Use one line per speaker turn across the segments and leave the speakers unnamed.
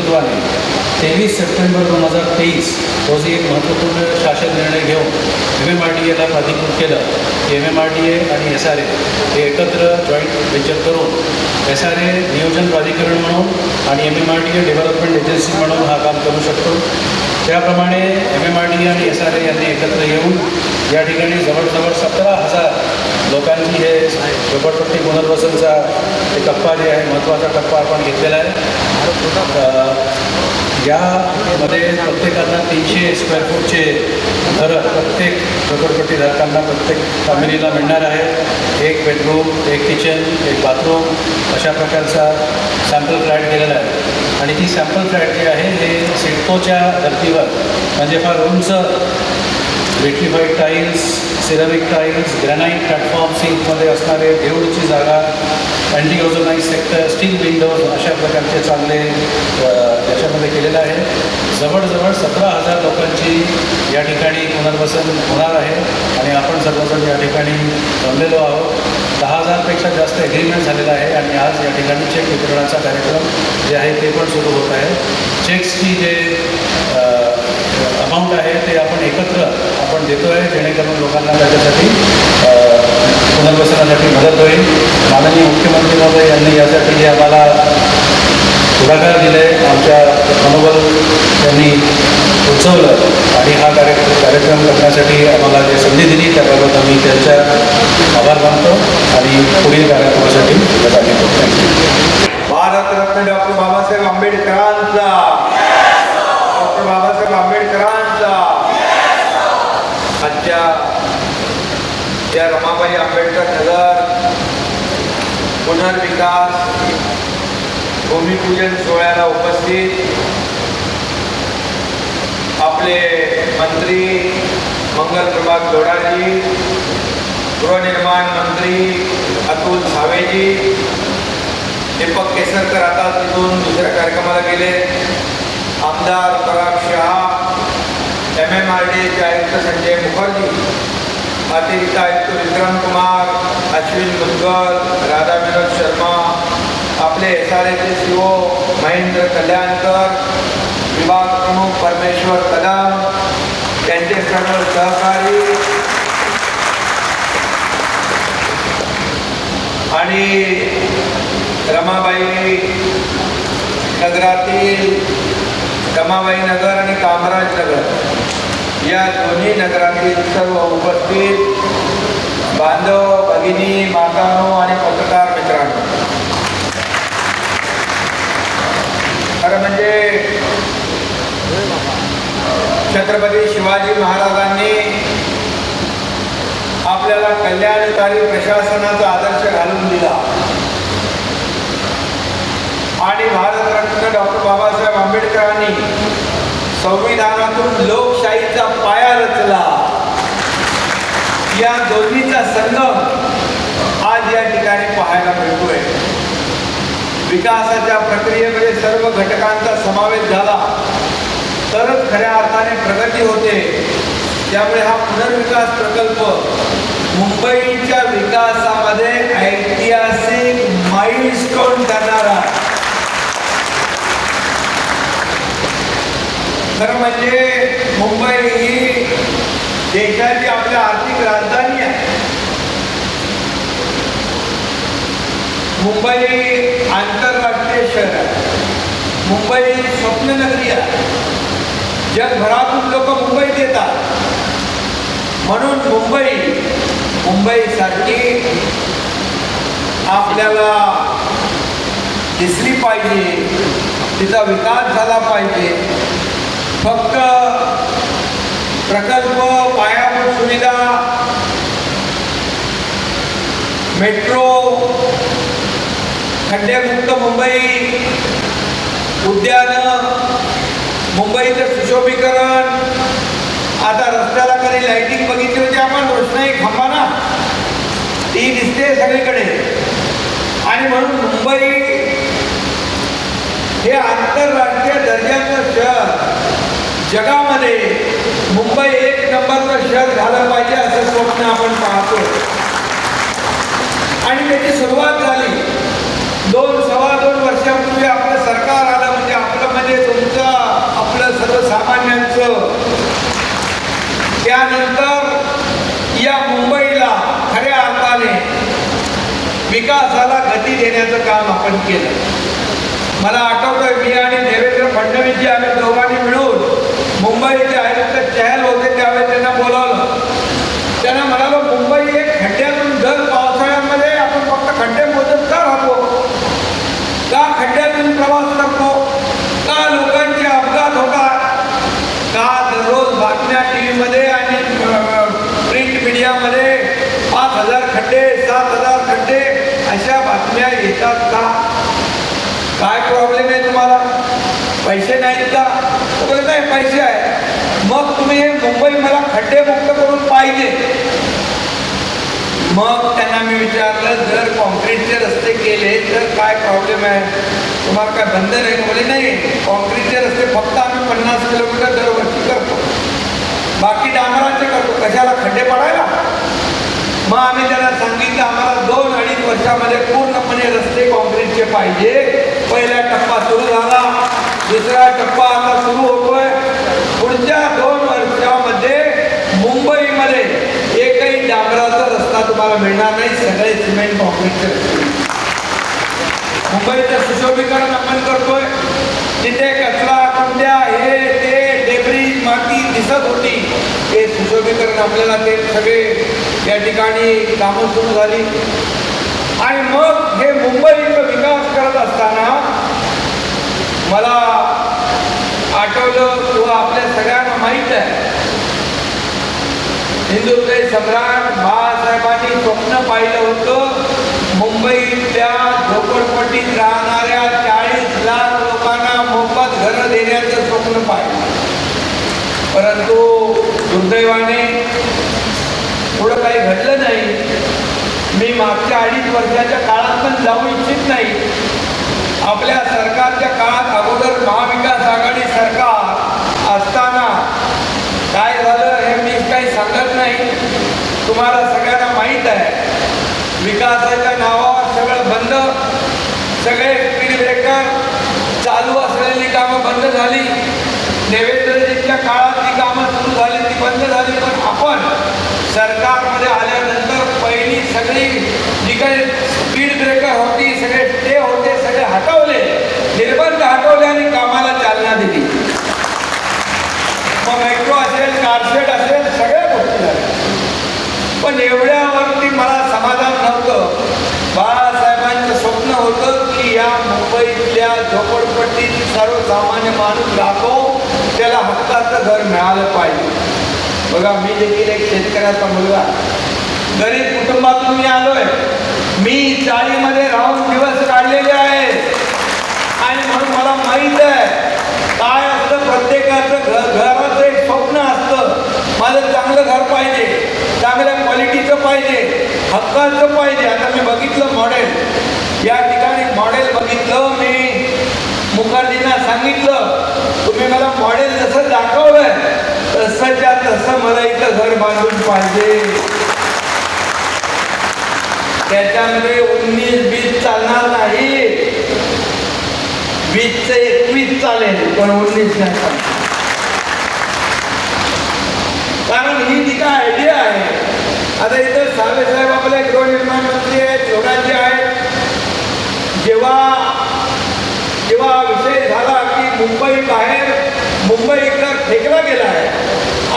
ритуальным. तेवीस सप्टेंबर दोन हजार तेवीस रोजी एक महत्त्वपूर्ण शासन निर्णय घेऊन एम एम आर डी एला प्राधिकृत केलं. M M R D A आणि एस आर ए हे एकत्र जॉईंट व्हेंचर करून एस आर ए नियोजन प्राधिकरण म्हणून आणि M M R D A development agency म्हणून हा काम करू शकतो. त्याप्रमाणे एम एम आर डी आणि एस आर ए यांनी एकत्र येऊन या ठिकाणी जवळजवळ सतरा हजार लोकांची हे झोपडपट्टी पुनर्वसनचा टप्पा जे आहे महत्त्वाचा टप्पा आपण घेतलेला आहे. यामध्ये प्रत्येकांना तीनशे स्क्वेअर फूटचे घरं प्रत्येक झोपडपट्टीधारकांना प्रत्येक फॅमिलीला मिळणार आहे. एक बेडरूम एक किचन एक बाथरूम अशा प्रकारचा सॅम्पल फ्लॅट केलेला आहे. आणि ती सॅम्पल फ्लॅट जी आहे हे सिडकोच्या धर्तीवर म्हणजे फार उंच vitrified tiles ceramic tiles granite platform सिंकमध्ये असणारे देऊळची जागा अँटीओझोनाईज सेक्टर स्टील विंडोज अशा प्रकारचे चांगले केलेलं आहे. जवळजवळ सतरा हजार लोकांची या ठिकाणी पुनर्वसन होणार आहे आणि आपण सर्वजण या ठिकाणी जमलेलो आहोत. दहा हजारपेक्षा जास्त एग्रीमेंट झालेला आहे आणि आज या ठिकाणी चेक वितरणाचा कार्यक्रम जे आहे ते पण सुरू होत आहे. चेक्सची जे अमाऊंट आहे ते आपण एकत्र आपण देतो आहे जेणेकरून लोकांना त्याच्यासाठी पुनर्वसनासाठी मदत होईल. माननीय मुख्यमंत्री महोदय यांनी यासाठी जे आम्हाला पुढाकार दिले आमच्या मनोबल त्यांनी उचवलं आणि हा कार्य कार्यक्रम करण्यासाठी आम्हाला जे संधी दिली त्याबाबत आम्ही त्यांच्या आभार मानतो आणि पुढील कार्यक्रमासाठी धन्यवाद. थँक्यू
भारतरत्न डॉक्टर बाबासाहेब आंबेडकरांचा डॉक्टर बाबासाहेब आंबेडकरांचा आजच्या या रमाबाई आंबेडकर नगर पुनर्विकास भूमिपूजन सोहळ्याला उपस्थित आपले मंत्री मंगल प्रभात लोढाजी गृहनिर्माण मंत्री अतुल सावेजी दीपक केसरकर आता तिथून दुसऱ्या कार्यक्रमाला गेले. आमदार Parag Shah M M R डीचे आयुक्त संजय मुखर्जी अतिरिक्त आयुक्त विक्रम कुमार अश्विन मुदगल राधा विनोद शर्मा आपले एस आर एचे सी ओ महेंद्र कल्याणकर विभाग प्रमुख परमेश्वर आणि रमाबाई नगरातील रमाबाई नगर आणि कामराज नगर या दोन्ही नगरातील सर्व उपस्थित बांधव भगिनी मातानो आणि पत्रकार मित्रांनो. खरं म्हणजे छत्रपती शिवाजी महाराजांनी आपल्याला कल्याणकारी प्रशासनाचा आदर घालून दिला आणि भारतरत्न डॉक्टर बाबासाहेब आंबेडकरांनी संविधानातून लोकशाहीचा पाया रचला. या दोन्हीचा संगम आज या ठिकाणी पाहायला मिळतोय. विकासाच्या प्रक्रियेमध्ये सर्व घटकांचा समावेश झाला. तरच खऱ्या अर्थाने प्रगती होते. त्यामुळे हा पुनर्विकास प्रकल्प मुंबईच्या विकासामध्ये ऐतिहासिक माइलस्टोन करणारा खरं म्हणजे मुंबई ही देशाची आपल्या आर्थिक राजधानी आहे. मुंबई आंतरराष्ट्रीय शहर आहे. मुंबई स्वप्ननगरी आहे. जगभरातून लोक मुंबईत येतात म्हणून मुंबई मुंबईसाठी आपल्याला दिसली पाहिजे तिचा विकास झाला पाहिजे. फक्त प्रकल्प पायाभूत सुविधा मेट्रो खड्डेमुक्त मुंबई उद्यानं मुंबईचं सुशोभीकरण. आता रस्त्याला कधी लाईटिंग बघितली होती आपण? रोषणाई खांबा ना. ती दिसते सगळीकडे. आणि म्हणून मुंबई हे आंतरराष्ट्रीय दर्जाचं शहर. जगामध्ये मुंबई एक नंबरचं शहर झालं पाहिजे असं स्वप्न आपण पाहतो आणि त्याची सुरुवात झाली. दोन सव्वा दोन वर्षापूर्वी आपलं सरकार आलं म्हणजे आपलं म्हणजे तुमचं आपलं सर्वसामान्यांच. त्यानंतर या मुंबईला खऱ्या अर्थाने विकासाला गती देण्याचं काम आपण केलं. मला आठवतं मी आणि देवेंद्र फडणवीस जी आम्ही दोघांनी मिळून मुंबईचे आयुक्त चहल होते त्यावेळी त्यांना बोलावलं त्यांना म्हणालो मुंबई एक खड्ड्यातून दर पावसाळ्यामध्ये आपण फक्त खड्डे मोजत का राहतो का खड्ड्यातून प्रवास करतो का लोकांचे अपघात होतात का दररोज बातम्या टी व्हीमध्ये आणि प्रिंट मीडियामध्ये पाच हजार खड्डे सात हजार खड्डे अशा बातम्या येतात का काय प्रॉब्लेम आहे तुम्हाला पैसे नाहीत का तो बोलले, नाही पैसे आहे मग तुम्ही हे मुंबई मला खड्डे मुक्त करून पाहिजे मग त्यांना मी विचारलं जर कॉन्क्रीटचे रस्ते केले तर काय प्रॉब्लेम आहे? तुम्हाला काय बंधन आहे म्हणजे नाही कॉन्क्रीटचे रस्ते फक्त आम्ही पन्नास किलोमीटर दरवर्षी करतो. बाकी डांबराचे करतो. कशाला? खड्डे पडायला? मग आम्ही त्यांना सांगितलं आम्हाला दोन अडीच वर्षामध्ये पूर्णपणे रस्ते कॉन्क्रीटचे पाहिजे. पहिला टप्पा सुरू झाला दुसरा टप्पा आता सुरू होतोय. पुढच्या दोन वर्षामध्ये मुंबईमध्ये एकही डांबराचा रस्ता तुम्हाला मिळणार नाही सगळे सिमेंट कॉन्क्रीटचे मुंबईचं सुशोभीकरण आपण करतोय. तिथे कचरा कुंड्या हे ते डेबरी माती दिसत होती हे सुशोभीकरण आपल्याला ते सगळे या ठिकाणी कामं सुरू झाली. आणि मग हे मुंबईचा विकास करत असताना मला आठवलं किंवा आपल्या सगळ्यांना माहीत आहे हिंदुत्व सम्राट बाळासाहेबांनी स्वप्न पाहिलं होतं. मुंबईतल्या झोपडपट्टीत राहणाऱ्या चाळीस लाख लोकांना मोफत घरं देण्याचं स्वप्न पाहिलं. परंतु दुर्दैवाने पुढं काही घडलं नाही. मी मागच्या अडीच वर्षाच्या काळात पण जाऊ इच्छित नाही. आपल्या सरकारच्या काळात अगोदर महाविकास आघाडी सरकार असताना काय झालं हे मी काही सांगत नाही तुम्हाला सगळ्यांना माहीत आहे विकासाच्या नावावर सगळं बंद सगळे स्पीड ब्रेकर चालू असलेली कामं बंद झाली देवेंद्रजींच्या काळात ती कामं सुरू झाली ती बंद झाली पण आपण सरकारमध्ये आल्यानंतर पहिली सगळी जी काही स्पीड ब्रेकर होती सगळे स्टे होते सगळे हटवले. निर्बंध हटवले आणि कामाला चालना दिली. मग मेट्रो असेल कारशेट असेल सगळ्या गोष्टी झाल्या. पण एवढ्यावरती मला समाधान नव्हतं. बाळासाहेबांचं स्वप्न होतं की या मुंबईतल्या झोपडपट्टीत सर्वसामान्य माणूस राहतो त्याला हक्काचं घर मिळालं पाहिजे. बघा मी देखील एक शेतकऱ्याचा मुलगा. गरीब कुटुंबातून मी आलोय. मी चाळीमध्ये राहून दिवस काढलेले आहेत. आणि म्हणून मला माहीत आहे काय असतं प्रत्येकाचं घर घराचं एक स्वप्न असतं. माझं चांगलं घर पाहिजे चांगल्या क्वालिटीचं पाहिजे हक्काचं पाहिजे. आता मी बघितलं मॉडेल या ठिकाणी मॉडेल बघितलं मी मुखर्जींना सांगितलं तुम्ही मला मॉडेल जसं दाखवलंय तसंच्या तसं मला इथं घर बांधून पाहिजे. त्याच्यामध्ये उन्नीस बीस चालणार नाही. वीसचं एकवीस चालेल पण उन्नीस नाही चालेल कारण ही जी काय आयडिया आहे आता इथं सावे साहेब आपले गृहनिर्माण मंत्री आहेत योगाचे आहेत. जेव्हा जेव्हा विषय झाला की मुंबई बाहेर मुंबईकर फेकला गेला आहे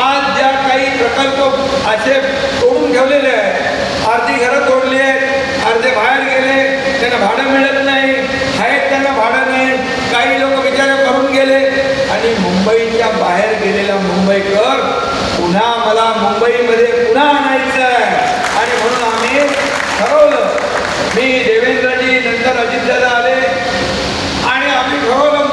आज ज्या काही प्रकल्प असे तोडून ठेवलेले आहेत अर्धी घरं तोडली आहेत. अर्धे बाहेर गेले. त्यांना भाडं मिळत नाही. आहेत त्यांना भाडं नाही. काही लोक बिचारे करून गेले. आणि मुंबईच्या बाहेर गेलेला मुंबईकर पुन्हा मला मुंबईमध्ये पुन्हा आणायचं आहे आणि म्हणून आम्ही ठरवलं मी देवेंद्रजी नंतर अजितदादा आले. आणि आम्ही ठरवलं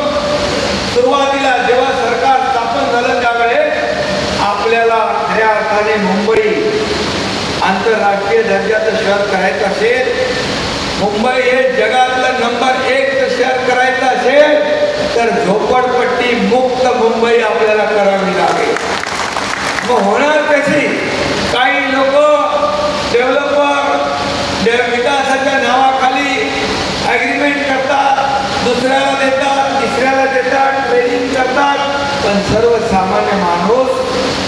सुरुवातीला जेव्हा सरकार स्थापन झालं त्यावेळेस आपल्याला खऱ्या अर्थाने आंतरराष्ट्रीय दर्जाचं शहर करायचं असेल मुंबई हे जगातलं नंबर एक शहर करायचं असेल तर झोपडपट्टी मुक्त मुंबई आपल्याला करावी लागेल. मग होणार कशी? काही लोक डेव्हलपर विकासाच्या नावाखाली ॲग्रीमेंट करतात दुसऱ्याला देतात तिसऱ्याला देतात ट्रेनिंग करतात पण सर्वसामान्य माणूस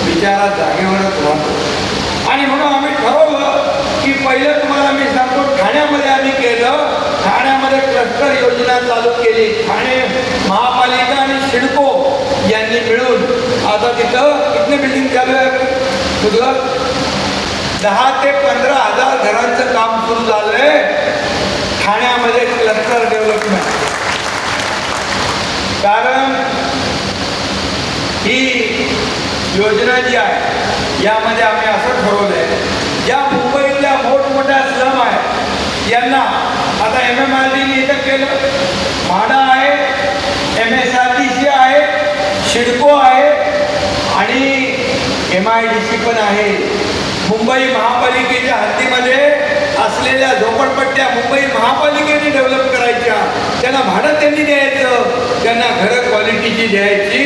बिचारा जागेवरच राहतो आणि म्हणून आम्ही ठरवलं की पहिलं तुम्हाला मी सांगतो ठाण्यामध्ये आम्ही केलं. ठाण्यामध्ये क्लस्टर योजना चालू केली. ठाणे महापालिका आणि सिडको यांनी मिळून आता तिथं किती बिल्डिंग चालू आहे? तुझं दहा ते पंधरा हजार घरांचं काम सुरू झालंय. ठाण्यामध्ये क्लस्टर डेव्हलपमेंट कारण ही योजना जी आहे यामध्ये आम्ही असं ठरवलं आहे ज्या मुंबईतल्या मोठमोठ्या स्लम आहेत यांना आता एम एम आर डीने इथं केलं. म्हाडा आहे M S R D C आहे शिडको आहे आणि एम आय डी सी पण आहे. मुंबई महापालिकेच्या हद्दीमध्ये असलेल्या झोपडपट्ट्या मुंबई महापालिकेने डेव्हलप करायच्या. त्यांना भाडं त्यांनी द्यायचं. त्यांना घरं क्वालिटीची द्यायची.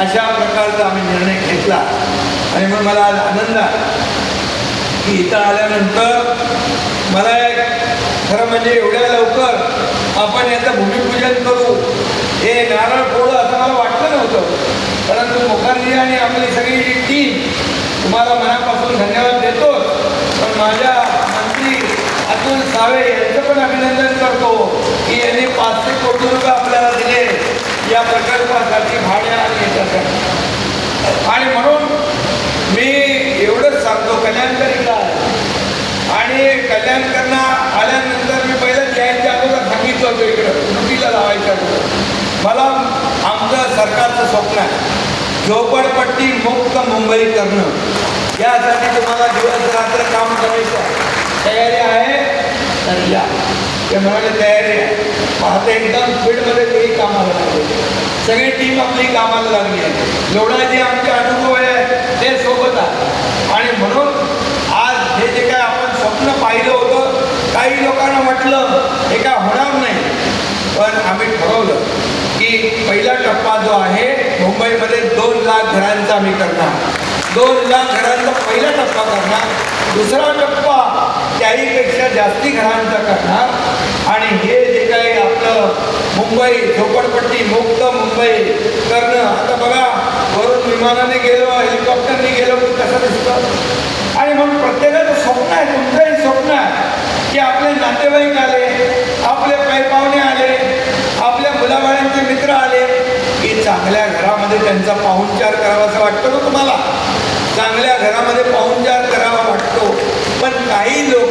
अशा प्रकारचा आम्ही निर्णय घेतला. आणि मग मला आज आनंद की इथं आल्यानंतर मला एक खरं म्हणजे एवढ्या लवकर आपण याचं भूमिपूजन करू. हे नारळ फोडं असं मला वाटलं नव्हतं. परंतु मुखर्जी आणि आपली सगळी टीम तुम्हाला मनापासून धन्यवाद देतो पण माझ्या मंत्री अतुल सावे यांचं पण अभिनंदन करतो की यांनी पाचशे कोटी रुपये आपल्याला दिले या प्रकल्पासाठी भाड्या आणि याच्यासाठी. आणि म्हणून मी एवढंच सांगतो कल्याणकरीला आणि कल्याणकरना आल्यानंतर मी पहिलं यायच्या अगोदर सांगितलं होतं इकडं नोटीला लावायच्या अगोदर. मला आमचं सरकारचं स्वप्न आहे झोपडपट्टी मुक्त मुंबई करणं. यासाठी तुम्हाला दिवस रात्र काम करायचं आहे. तयारी आहे? तर या. ते म्हणाले तयारी आहे. पाहते एकदम स्पीडमध्ये तेही कामाला लागले. सगळी टीम आपली कामाला लागली आहे. जेवढा जे आमचे अनुभव आहे ते सोबत आहे. आणि म्हणून आज हे जे काय आपण स्वप्न पाहिलं होतं काही लोकांना म्हटलं हे काय होणार नाही. पण आम्ही ठरवलं की पहिला टप्पा जो आहे मुंबईमध्ये दोन लाख घरांचा आम्ही करणार. दोन लाख घरांचा पहिला टप्पा करणार. दुसरा टप्पा त्याहीपेक्षा जास्ती घरांचा करणार. आणि हे जे काही आपलं मुंबई झोपडपट्टी मुक्त मुंबई करणं आता बघा वरून विमानाने गेलो हेलिकॉप्टरने गेलो की कसं दिसतं? आणि म्हणून प्रत्येकाचं स्वप्न आहे तुमचंही स्वप्न आहे की आपले नातेवाईक आले आपले पैपावणे आले आपल्या मुलाबाळांचे मित्र आले की चांगल्या घरामध्ये त्यांचा पाहुणचार करावा असं वाटतं ना तुम्हाला? चांगल्या घरामध्ये पाहुणचार करावा वाटतो पण काही लोक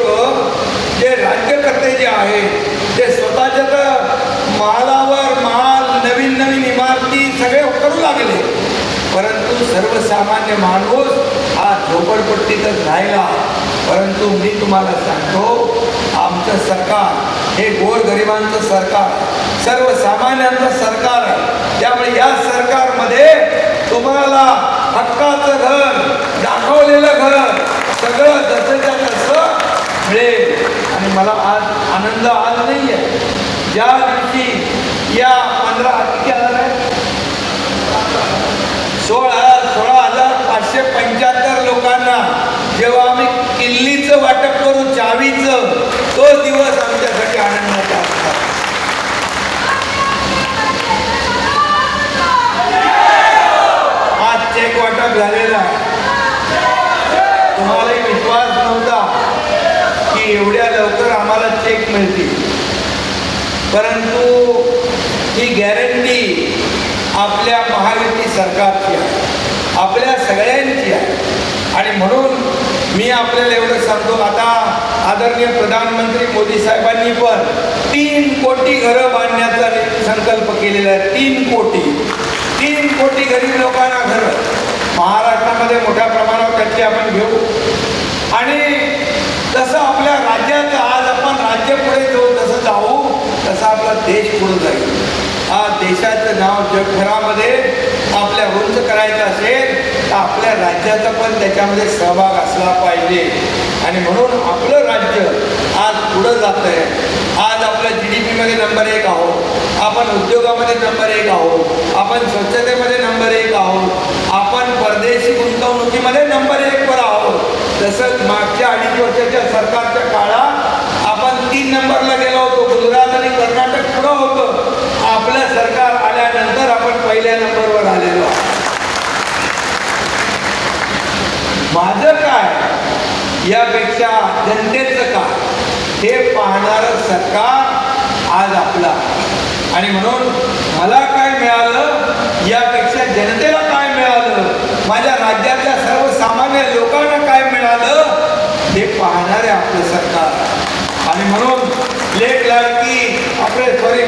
जे राज्यकर्ते जे आहेत ते स्वतःच्या तर महालावर महाल नवीन नवीन इमारती सगळे करू लागले परंतु सर्वसामान्य माणूस हा झोपडपट्टीतच राहिला. परंतु मी तुम्हाला सांगतो आमचं सरकार हे गोरगरिबांचं सरकार सर्वसामान्यांचं सरकार आहे. त्यामुळे या सरकारमध्ये तुम्हाला हक्काचं घर दाखवलेलं घर सगळं जसंच्या तसं मिळेल. आणि मला आज आनंद आज नाही आहे ज्या दिवशी या पंधरा किती हजार आहे सोळा सोळा हजार पाचशे पंच्याहत्तर लोकांना जेव्हा आम्ही किल्लीचं वाटप करू चावीचं तो दिवस आमच्यासाठी आनंदाचा असतात आज चेक वाटप झालेला आहे. तुम्हालाही विश्वास नव्हता की एवढ्या लवकर आम्हाला चेक मिळतील. परंतु ही गॅरंटी आपल्या महायुती सरकारची आहे. आपल्या सगळ्यांची आहे. आणि म्हणून मी आपल्याला एवढं सांगतो आता आदरणीय प्रधानमंत्री मोदी साहेबांनी पण तीन कोटी घरं बांधण्याचा संकल्प केलेला आहे तीन कोटी. तीन कोटी गरीब लोकांना घरं. महाराष्ट्रामध्ये मोठ्या प्रमाणावर त्याची आपण घेऊ. आणि तसं आपल्या राज्यात आज आपण राज्य पुढे जाऊ तसं जाऊ तसं आपला देश पुढे जाईल. हा देशाचं नाव जगभरामध्ये आपल्या उंच करायचं असेल तर आपल्या राज्याचा पण त्याच्यामध्ये सहभाग असला पाहिजे. आणि म्हणून आपलं राज्य आज पुढं जात आहे आज आपल्या जी डी पीमध्ये नंबर एक आहोत. आपण उद्योगामध्ये नंबर एक आहोत. आपण स्वच्छतेमध्ये नंबर एक आहोत. आपण परदेशी गुंतवणुकीमध्ये नंबर एकवर आहोत. तसंच मागच्या अडीच वर्षाच्या सरकारच्या काळात आपण तीन नंबरला गेलो होतो गुजरात आणि कर्नाटक पुढं होतं आपलं सरकार आल्यानंतर आपण पहिल्या नंबरवर आलेलो आहोत माझं काय यापेक्षा जनतेचं काय हे पाहणारं सरकार आज आपला आणि म्हणून मला काय मिळालं यापेक्षा जनतेला काय मिळालं माझ्या राज्यातल्या सर्वसामान्य लोकांना काय मिळालं हे पाहणारे आपलं सरकार आणि म्हणून लेख लाडकी आपले सॉरी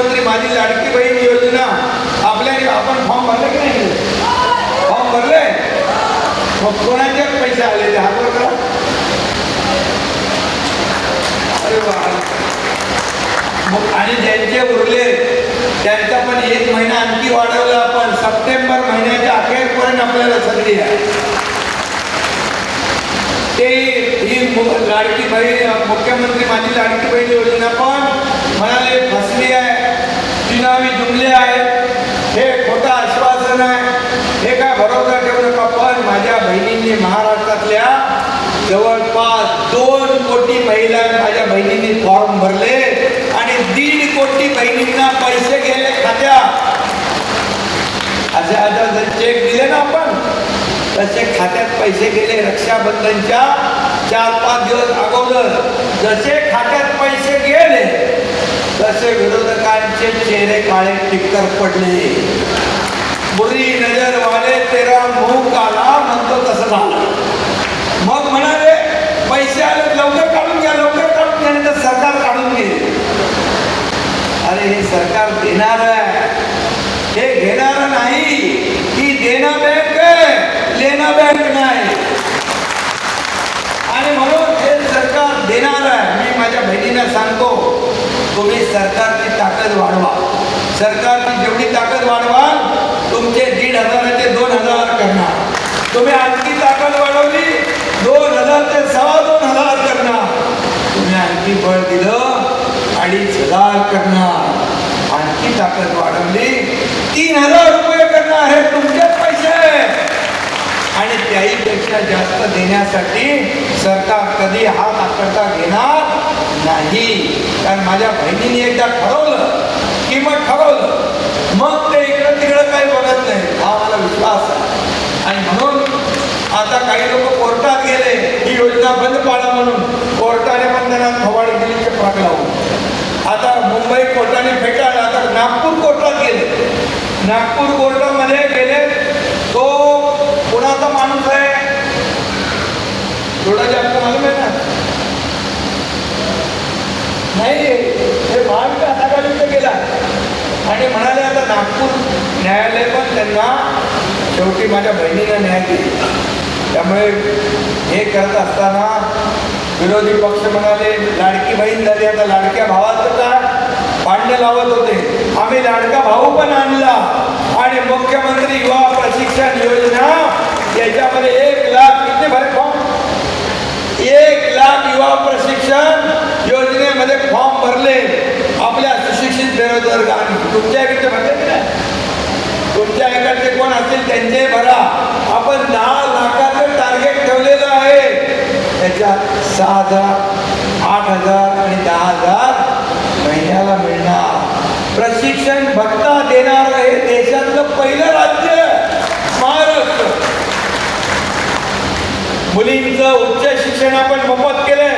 मुख्यमंत्री माझी लाडकी बहीण योजना. आपल्या आपण फॉर्म भरले की नाही? फॉर्म भरले? मग कोणाचे पैसे आले ते करा. अरे वा. मग आणि ज्यांचे उरले त्यांचा पण एक महिना आणखी वाढवला आपण. सप्टेंबर महिन्याच्या अखेरपर्यंत आपल्याला संधी आहे. ते ही लाडकी बहीण मुख्यमंत्री माझी लाडकी बहीण योजना पण म्हणाले फसली आहे. चुनावी आहेत. हे खोटं आश्वासन आहे. हे काय भरोसा ठेवू नका पण माझ्या बहिणींनी महाराष्ट्रातल्या जवळपास दोन कोटी महिला माझ्या बहिणींनी फॉर्म भरले आणि दीड कोटी बहिणींना पैसे गेले खात्यात असे आता जर चेक दिले ना आपण तसे खात्यात पैसे गेले रक्षाबंधनच्या चार पाच दिवस अगोदर. जसे खात्यात पैसे गेले तसे विरोधकांचे चेहरे काळे टिक्कर पडले. बुरी नजर वाले तेरा मुंह आला म्हणतो तसं झालं. मग म्हणाले पैसे आले लवकर काढून घ्या लवकर काढून घ्या नाही तर सरकार काढून घे अरे हे सरकार देणार आहे. हे घेणार नाही. की देणार बँक लेना बँक नाही. आणि म्हणून हे सरकार देणार आहे. जनतेला सांगतो तुम्ही सरकारची ताकद वाढवा. सरकारची जेवढी ताकद वाढवाल तुमचे दीड हजाराचे दोन हजार करणार. तुम्ही आणखी ताकद वाढवली दोन हजार ते सव्वा दोन हजार करणार. तुम्ही आणखी बळ दिलं अडीच हजार करणार. आणखी ताकद वाढवली तीन हजार रुपये करणार हे तुमच्याच आहेत. त्याहीपेक्षा जास्त देण्यासाठी सरकार कधी हात आकडता घेणार नाही. कारण माझ्या बहिणीने एकदा ठरवलं की मग ठरवलं. मग ते इकडं तिकडं काही बघत नाही. हा मला विश्वास आहे. आणि म्हणून आता काही लोक कोर्टात गेले ही योजना बंद पाडा म्हणून. कोर्टाने पण त्यांना थवाडी दिली चपराक लावून आता मुंबई कोर्टाने फेटाळला आता नागपूर कोर्टात गेले. नागपूर कोर्टामध्ये गेले तो कुणाचा माणूस आहे. थोडा जास्त मालूम आहे ना? नाही हे महाविकास आघाडीचा गेला आणि म्हणाले आता नागपूर न्यायालय पण त्यांना शेवटी माझ्या बहिणीनं न्याय दिली. त्यामुळे हे करत असताना विरोधी पक्ष म्हणाले लाडकी बहीण झाली आता लाडक्या भावाचं काय भांडण लावत होते. आम्ही लाडका भाऊ पण आणला. आणि मुख्यमंत्री युवा प्रशिक्षण योजना याच्यामध्ये एक लाख किती भरे फॉर्म एक लाख युवा प्रशिक्षण योजनेमध्ये फॉर्म भरले. आपल्या सुशिक्षित बेरोजगारांनी तुमच्या इकडचे भरले की नाही? तुमच्या इकडचे कोण असतील त्यांचे भरा. आपण दहा लाखाचं टार्गेट ठेवलेलं आहे. त्याच्यात सहा हजार आठ हजार आणि दहा हजार महिन्याला मिळणार. प्रशिक्षण फक्त देणार हे देशातलं पहिलं राज्य महाराष्ट्र मुलींचं उच्च शिक्षण आपण मोफत केलंय.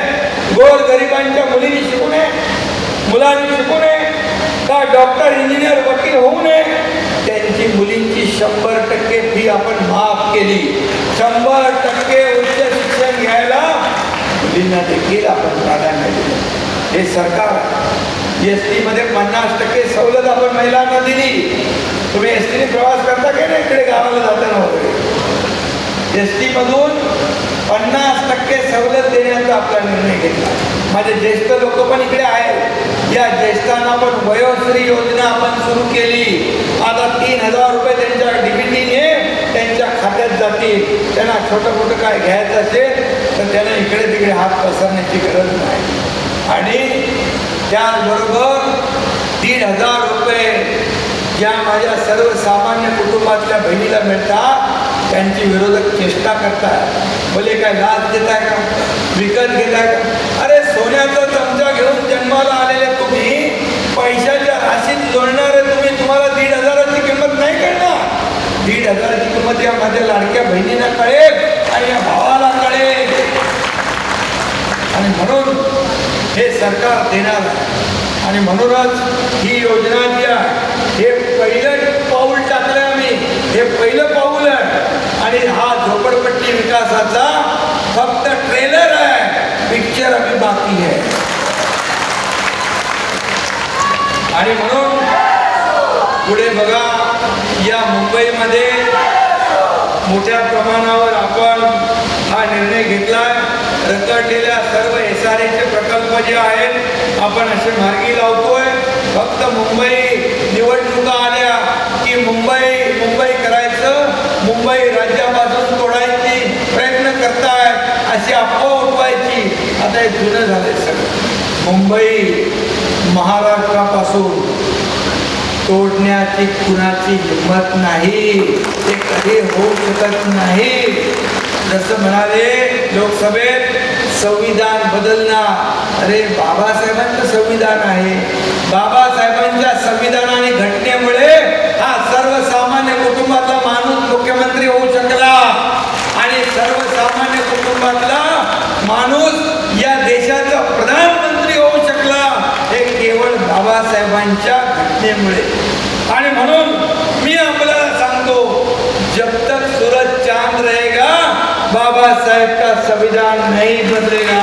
गोर गरिबांच्या मुलींनी शिकू नये मुलांनी शिकू नये का डॉक्टर इंजिनियर वकील होऊ नये. त्यांची मुलींची शंभर टक्के फी आपण माफ केली. शंभर टक्के उच्च शिक्षण घ्यायला मुलींना देखील आपण प्राधान्य दिलं. हे सरकार एस टीमध्ये पन्नास टक्के सवलत आपण महिलांना दिली. तुम्ही एस टीने प्रवास करता की नाही? इकडे गावाला जाताना वगैरे. एस टीमधून पन्नास टक्के सवलत देण्याचा आपला निर्णय घेतला. माझे ज्येष्ठ लोक पण इकडे आहेत. या ज्येष्ठांना पण वयोश्री योजना आपण सुरू केली. आता तीन हजार रुपये त्यांच्या डिबिटीने त्यांच्या खात्यात जातील. त्यांना छोटं मोठं काय घ्यायचं असेल तर त्यांना इकडे तिकडे हात पसरण्याची गरज नाही. आणि त्याचबरोबर दीड हजार रुपये ज्या माझ्या सर्वसामान्य कुटुंबातल्या बहिणीला मिळतात त्यांची विरोधक चेष्टा करताय भले काय लाच देताय का? विकत घेताय का? अरे सोन्याचा चमचा घेऊन जन्माला आलेले तुम्ही पैशाच्या राशीत जोडणारे तुम्ही तुम्हाला दीड हजाराची किंमत नाही कळणार. दीड हजाराची किंमत या माझ्या लाडक्या बहिणीला कळेल आणि या भावाला कळेल. आणि म्हणून हे सरकार देणार आहे. आणि म्हणूनच ही योजना जी आहे हे पहिलं पाऊल टाकलं आम्ही. हे पहिलं पाऊल आणि हा झोपडपट्टी विकासाचा फक्त ट्रेलर आहे. पिक्चर अभी बाकी आहे. आणि म्हणून पुढे बघा या मुंबईमध्ये मोठ्या प्रमाणावर आपण हा निर्णय घेतलाय. रखडलेल्या सर्व एस आर एचे प्रकल्प जे आहेत आपण असे मार्गी लावतोय. फक्त मुंबई निवडणुका आल्या की मुंबई मुंबई करायचं मुंबई राज्यापासून तोडायची प्रयत्न करताय अशी अफवा उठवायची. आता हे जुनं झालंय सगळं. मुंबई महाराष्ट्रापासून तोडण्याची कुणाची हिंमत नाही ते कधी होऊ शकत नाही. जसं म्हणाले लोकसभेत संविधान बदलणार. अरे बाबासाहेबांचं संविधान आहे. बाबासाहेबांच्या संविधानाने घटनेमुळे हा सर्वसामान्य कुटुंबातला माणूस मुख्यमंत्री होऊ शकला. आणि सर्वसामान्य कुटुंबातला माणूस या देशाचा प्रधानमंत्री होऊ शकला हे केवळ बाबासाहेबांच्या घटनेमुळे. आणि म्हणून मी आपल्याला सांगतो जब तक सूरज चांद रहेगा बाबासाहेबचा का संविधान नाही बदलेगा.